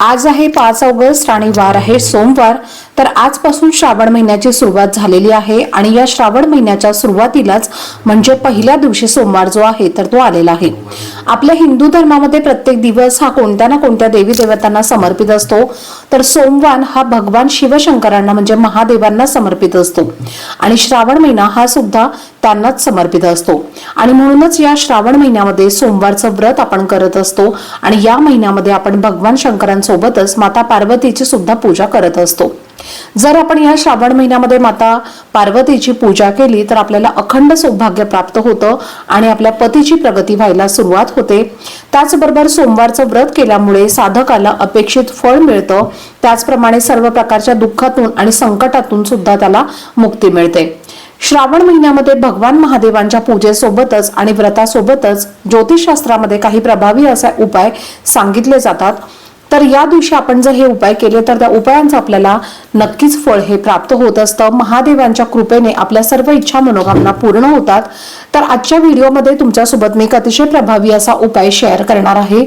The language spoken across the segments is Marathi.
आज आहे पाच ऑगस्ट आणि वार आहे सोमवार तर आजपासून श्रावण महिन्याची सुरुवात झालेली आहे आणि या श्रावण महिन्याच्या सुरुवातीलाच म्हणजे पहिल्या दिवशी सोमवार जो आहे तर तो आलेला आहे. आपल्या हिंदू धर्मामध्ये प्रत्येक दिवस हा कोणत्या ना कोणत्या देवी देवतांना समर्पित असतो. तर सोमवार हा भगवान शिवशंकरांना म्हणजे महादेवांना समर्पित असतो. आणि श्रावण महिना हा सुद्धा त्यांनाच समर्पित असतो. आणि म्हणूनच या श्रावण महिन्यामध्ये सोमवारचं व्रत आपण करत असतो. आणि या महिन्यामध्ये आपण भगवान शंकरांसोबतच माता पार्वतीची सुद्धा पूजा करत असतो. जर आपण या श्रावण महिन्यामध्ये माता पार्वतीची पूजा केली तर आपल्याला अखंड सौभाग्य प्राप्त होतं आणि आपल्या पतीची प्रगती व्हायला सुरुवात होते. त्याचबरोबर सोमवारचं व्रत केल्यामुळे साधकाला अपेक्षित फळ मिळतं. त्याचप्रमाणे सर्व प्रकारच्या दुःखातून आणि संकटातून सुद्धा त्याला मुक्ती मिळते. श्रावण महिन्यामध्ये भगवान महादेवांच्या पूजेसोबतच आणि व्रतासोबतच ज्योतिषशास्त्रामध्ये काही प्रभावी असे उपाय सांगितले जातात. तर या दिवशी आपण जर हे उपाय केले तर त्या उपायांचं आपल्याला नक्कीच फळ हे प्राप्त होत असतं. महादेवांच्या कृपेने आपल्या सर्व इच्छा मनोकामना पूर्ण होतात. तर आजच्या व्हिडिओमध्ये तुमच्यासोबत मी एक अतिशय प्रभावी असा उपाय शेअर करणार आहे.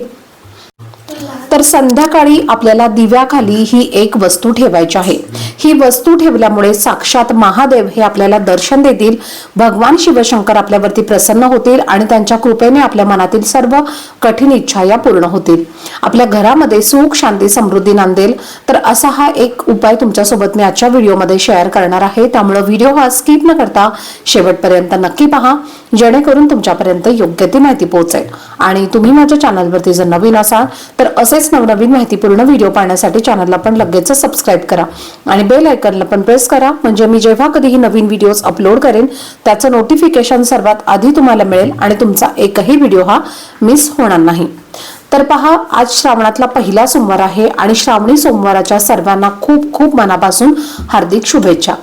तर संध्याकाळी आपल्याला दिव्याखाली ही एक वस्तू ठेवायची आहे. ही वस्तू ठेवल्यामुळे साक्षात महादेव हे आपल्याला दर्शन देतील. भगवान शिवशंकर आपल्यावरती प्रसन्न होतील आणि त्यांच्या कृपेने आपल्या मनातील सर्व कठीण इच्छा या पूर्ण होतील. आपल्या घरामध्ये सुख शांती समृद्धी नांदेल. तर असा हा एक उपाय तुमच्यासोबत मी आजच्या व्हिडिओमध्ये शेअर करणार आहे. त्यामुळे व्हिडिओ हा स्किप न करता शेवटपर्यंत नक्की पहा. जेणेकरून तुमच्यापर्यंत योग्य ती माहिती पोहोचेल. आणि तुम्ही माझ्या चॅनलवरती जर नवीन असाल तर असेच नवनवीन माहितीपूर्ण व्हिडिओ पाहण्यासाठी चॅनलला पण लगेच सबस्क्राईब करा. आणि बेल आयकनला पण प्रेस करा. म्हणजे मी जेव्हा कधीही नवीन व्हिडिओज अपलोड करेन त्याचं नोटिफिकेशन सर्वात आधी तुम्हाला मिळेल आणि तुमचा एकही व्हिडिओ हा मिस होणार नाही. तर पहा आज श्रावणातला पहिला सोमवार आहे आणि श्रावणी सोमवाराच्या सर्वांना खूप खूप मनापासून हार्दिक शुभेच्छा.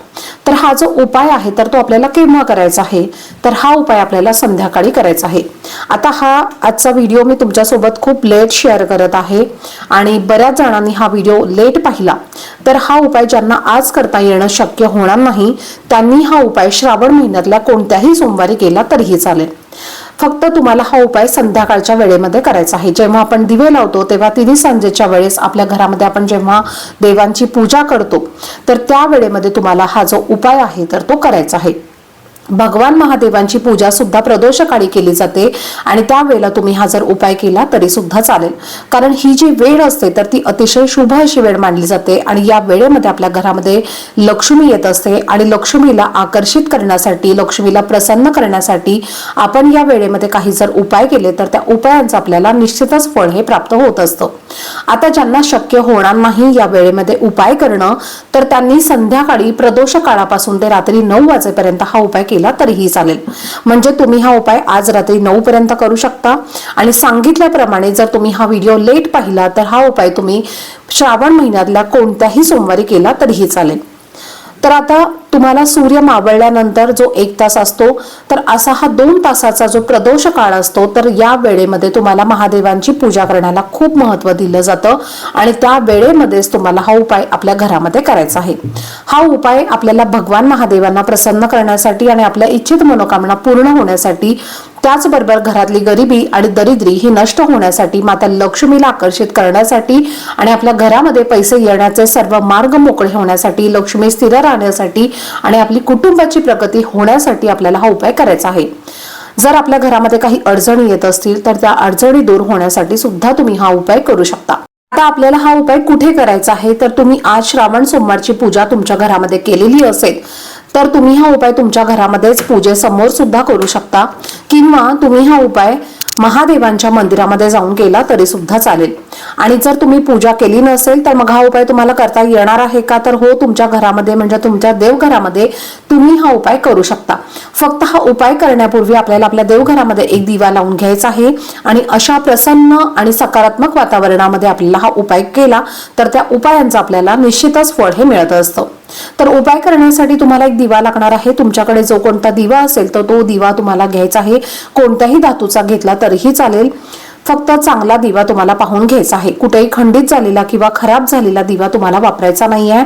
तर हा जो उपाय आहे तर तो आपल्याला केव्हा करायचा आहे? तर हा उपाय आपल्याला संध्याकाळी करायचा आहे. आता हा आजचा व्हिडिओ मी तुमच्यासोबत खूप लेट शेअर करत आहे आणि बऱ्याच जणांनी हा व्हिडिओ लेट पाहिला. तर हा उपाय ज्यांना आज करता येणं शक्य होणार नाही त्यांनी हा उपाय श्रावण महिन्यातल्या कोणत्याही सोमवारी केला तरीही चालेल. फक्त तुम्हाला हा उपाय संध्याकाळच्या वेळेमध्ये करायचा आहे. जेव्हा आपण दिवे लावतो तेव्हा तिन्ही सांजेच्या वेळेस आपल्या घरामध्ये आपण जेव्हा देवांची पूजा करतो तर त्या वेळेमध्ये तुम्हाला हा जो उपाय आहे तर तो करायचा आहे. भगवान महादेवांची पूजा सुद्धा प्रदोषकाळी केली जाते आणि त्यावेळेला तुम्ही हा जर उपाय केला तरी सुद्धा चालेल. कारण ही जी वेळ असते तर ती अतिशय शुभ अशी वेळ मानली जाते आणि या वेळेमध्ये आपल्या घरामध्ये लक्ष्मी येत असते आणि लक्ष्मीला आकर्षित करण्यासाठी लक्ष्मीला प्रसन्न करण्यासाठी आपण या वेळेमध्ये काही जर उपाय केले तर त्या उपायांचं आपल्याला निश्चितच फळ हे प्राप्त होत असतं. आता ज्यांना शक्य होणार नाही या वेळेमध्ये उपाय करणं तर त्यांनी संध्याकाळी प्रदोष काळापासून ते रात्री नऊ वाजेपर्यंत हा उपाय केला तरीही चालेल. म्हणजे तुम्ही हा उपाय आज रात्री नऊ पर्यंत करू शकता. आणि सांगितल्याप्रमाणे जर तुम्ही हा व्हिडिओ लेट पाहिला तर हा उपाय तुम्ही श्रावण महिन्यातल्या कोणत्याही सोमवारी केला तरीही चालेल. तर आता तुम्हाला सूर्य मावळल्यानंतर जो एक तास असतो तर असा हा दोन तासाचा जो प्रदोष काळ असतो तर या वेळेमध्ये तुम्हाला महादेवांची पूजा करण्याला खूप महत्त्व दिलं जातं आणि त्या वेळेमध्येच तुम्हाला हा उपाय आपल्या घरामध्ये करायचा आहे. हा उपाय आपल्याला भगवान महादेवांना प्रसन्न करण्यासाठी आणि आपल्या इच्छित मनोकामना पूर्ण होण्यासाठी त्याचबरोबर घरातली गरिबी आणि दरिद्री ही नष्ट होण्यासाठी माता लक्ष्मीला आकर्षित करण्यासाठी आणि आपल्या घरामध्ये पैसे येण्याचे सर्व मार्ग मोकळे होण्यासाठी लक्ष्मी स्थिर राहण्यासाठी आणि आपली कुटुंबाची प्रगती होण्यासाठी आपल्याला हा उपाय करायचा आहे. जर आपल्या घरामध्ये काही अडचणी येत असतील तर त्या अडचणी दूर होण्यासाठी सुद्धा तुम्ही हा उपाय करू शकता. आता आपल्याला हा उपाय कुठे करायचा आहे? तर तुम्ही आज श्रावण सोमवारची पूजा तुमच्या घरामध्ये केलेली असेल. तर तुम्ही हा उपाय तुमच्या घरामध्येच पूजेसमोर सुद्धा करू शकता. किंवा तुम्ही हा उपाय महादेवांच्या मंदिरामध्ये जाऊन केला तरी सुद्धा चालेल. आणि जर तुम्ही पूजा केली नसेल तर मग हा उपाय तुम्हाला करता येणार आहे का? तर हो तुमच्या घरामध्ये म्हणजे तुमच्या देवघरामध्ये तुम्ही हा उपाय करू शकता. फक्त हा उपाय करण्यापूर्वी आपल्याला आपल्या देवघरामध्ये एक दिवा लावून घ्यायचा आहे. आणि अशा प्रसन्न आणि सकारात्मक वातावरणामध्ये आपल्याला हा उपाय केला तर त्या उपायांचं आपल्याला निश्चितच फळ हे मिळत असतं. तर उपाय करण्यासाठी तुम्हाला एक दिवा लागणार आहे. तुमच्याकडे जो कोणता दिवा असेल तर तो दिवा तुम्हाला घ्यायचा आहे. कोणत्याही धातूचा घेतला तरीही चालेल. फक्त चांगला दिवा तुम्हाला पाहून घ्यायचा आहे. कुठेही खंडित झालेला किंवा खराब झालेला दिवा तुम्हाला वापरायचा नाही आहे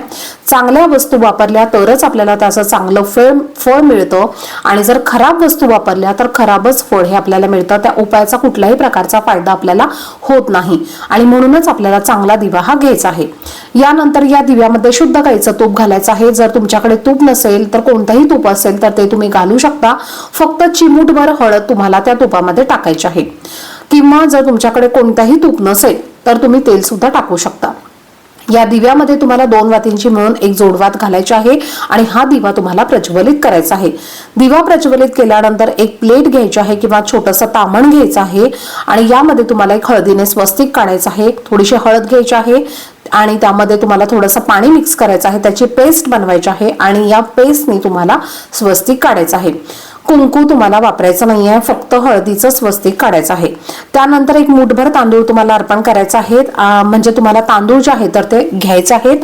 चांगल्या वस्तू वापरल्या तरच आपल्याला त्याचं चांगलं फळ फळ मिळतं. आणि जर खराब वस्तू वापरल्या तर खराबच फळ हे आपल्याला मिळतं. त्या उपायाचा कुठल्याही प्रकारचा फायदा आपल्याला होत नाही. आणि म्हणूनच आपल्याला चांगला दिवा हा घ्यायचा आहे. यानंतर या दिव्यामध्ये शुद्ध गाईचं तूप घालायचं आहे. जर तुमच्याकडे तूप नसेल तर कोणतंही तूप असेल तर ते तुम्ही घालू शकता. फक्त चिमूटभर हळद तुम्हाला त्या तुपामध्ये टाकायची आहे. किंवा जर तुमच्याकडे कोणताही तूप नसेल तर तुम्ही तेल सुद्धा टाकू शकता. या दिव्यामध्ये तुम्हाला दोन वातींची मिळून एक जोडवात घालायची आहे आणि हा दिवा तुम्हाला प्रज्वलित करायचा आहे. दिवा प्रज्वलित केल्यानंतर एक प्लेट घ्यायची आहे किंवा छोटंसं तामण घ्यायचं आहे आणि यामध्ये तुम्हाला एक हळदीने स्वस्तिक काढायचं आहे. थोडीशी हळद घ्यायची आहे आणि त्यामध्ये तुम्हाला थोडंसं पाणी मिक्स करायचं आहे. त्याची पेस्ट बनवायची आहे आणि या पेस्टने तुम्हाला स्वस्तिक काढायचं आहे. कुंकू तुम्हाला वापरायचं नाही आहे फक्त हळदीचं स्वस्तिक काढायचं आहे. त्यानंतर एक मुठभर तांदूळ तुम्हाला अर्पण करायचं आहे म्हणजे तुम्हाला तांदूळ जे आहे तर ते घ्यायचे आहेत.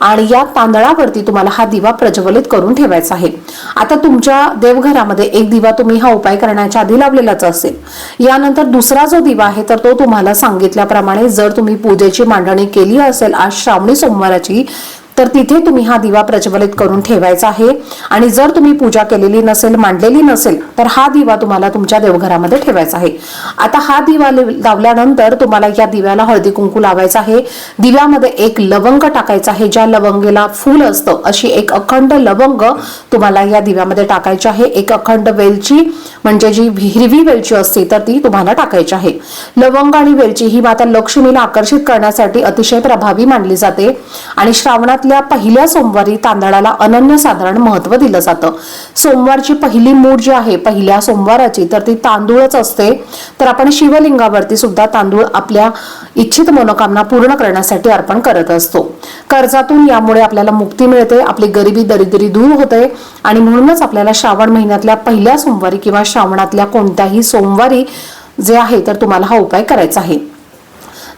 आणि या तांदळावरती तुम्हाला हा दिवा प्रज्वलित करून ठेवायचा आहे. आता तुमच्या देवघरामध्ये एक दिवा तुम्ही हा उपाय करण्याच्या आधी लावलेलाच असेल. यानंतर दुसरा जो दिवा आहे तर तो तुम्हाला सांगितल्याप्रमाणे जर तुम्ही पूजेची मांडणी केली असेल आज श्रावणी सोमवाराची तर तिथे तुम्ही हा दिवा प्रज्वलित करून ठेवायचा आहे. आणि जर तुम्ही पूजा केलेली नसेल मांडलेली नसेल तर हा दिवा तुम्हाला तुमच्या देवघरामध्ये ठेवायचा आहे. आता हा दिवा लावल्यानंतर तुम्हाला या दिव्याला हळदी कुंकू लावायचं आहे. दिव्यामध्ये एक लवंग टाकायचा आहे. ज्या लवंगेला फूल असतं अशी एक अखंड लवंग तुम्हाला या दिव्यामध्ये टाकायची आहे. एक अखंड वेलची म्हणजे जी हिरवी वेलची असते तर ती तुम्हाला टाकायची आहे. लवंग आणि वेलची ही माता लक्ष्मीला आकर्षित करण्यासाठी अतिशय प्रभावी मानली जाते. आणि श्रावणात श्रावणातल्या पहिल्या सोमवारी तांदळाला अनन्यसाधारण महत्त्व दिलं जातं. सोमवारची पहिली मूठ जी आहे पहिल्या सोमवाराची तर ती तांदूळच असते. तर आपण शिवलिंगावरती सुद्धा तांदूळ आपल्या इच्छित मनोकामना पूर्ण करण्यासाठी अर्पण करत असतो. कर्जातून यामुळे आपल्याला मुक्ती मिळते आपली गरिबी दरिद्री दूर होते आणि म्हणूनच आपल्याला श्रावण महिन्यातल्या पहिल्या सोमवारी किंवा श्रावणातल्या कोणत्याही सोमवारी जे आहे तर तुम्हाला हा उपाय करायचा आहे.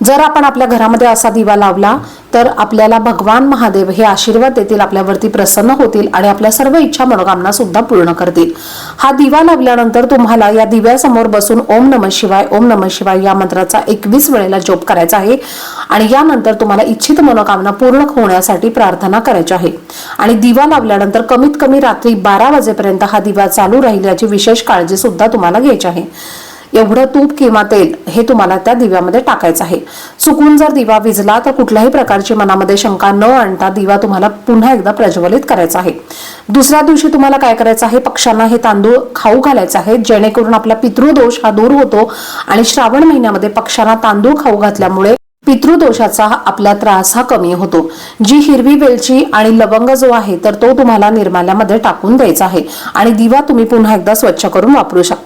जर आपण आपल्या घरामध्ये असा दिवा लावला तर आपल्याला भगवान महादेव हे आशीर्वाद देतील आपल्यावरती प्रसन्न होतील आणि आपल्या सर्व इच्छा मनोकामना सुद्धा पूर्ण करतील. हा दिवा लावल्यानंतर तुम्हाला या दिव्यासमोर बसून ओम नम शिवाय ओम नम शिवाय या मंत्राचा एकवीस वेळेला जोप करायचा आहे आणि यानंतर तुम्हाला इच्छित मनोकामना पूर्ण होण्यासाठी प्रार्थना करायची आहे. आणि दिवा लावल्यानंतर कमीत कमी रात्री बारा वाजेपर्यंत हा दिवा चालू राहील याची विशेष काळजी सुद्धा तुम्हाला घ्यायची आहे. एवढं तूप किंवा तेल हे तुम्हाला त्या दिव्यामध्ये टाकायचं आहे. चुकून जर दिवा विजला तर कुठल्याही प्रकारची मनामध्ये शंका न आणता दिवा तुम्हाला पुन्हा एकदा प्रज्वलित करायचा आहे. दुसऱ्या दिवशी तुम्हाला काय करायचं आहे? पक्ष्यांना हे तांदूळ खाऊ घालायचं आहे जेणेकरून आपला पितृदोष हा दूर होतो आणि श्रावण महिन्यामध्ये पक्ष्यांना तांदूळ खाऊ घातल्यामुळे पितृदोषाचा आपला त्रास हा कमी होतो. जी हिरवी वेलची आणि लवंग जो आहे तर तो तुम्हाला निर्माल्यामध्ये टाकून द्यायचा आहे आणि दिवा तुम्ही पुन्हा एकदा स्वच्छ करून वापरू शकता.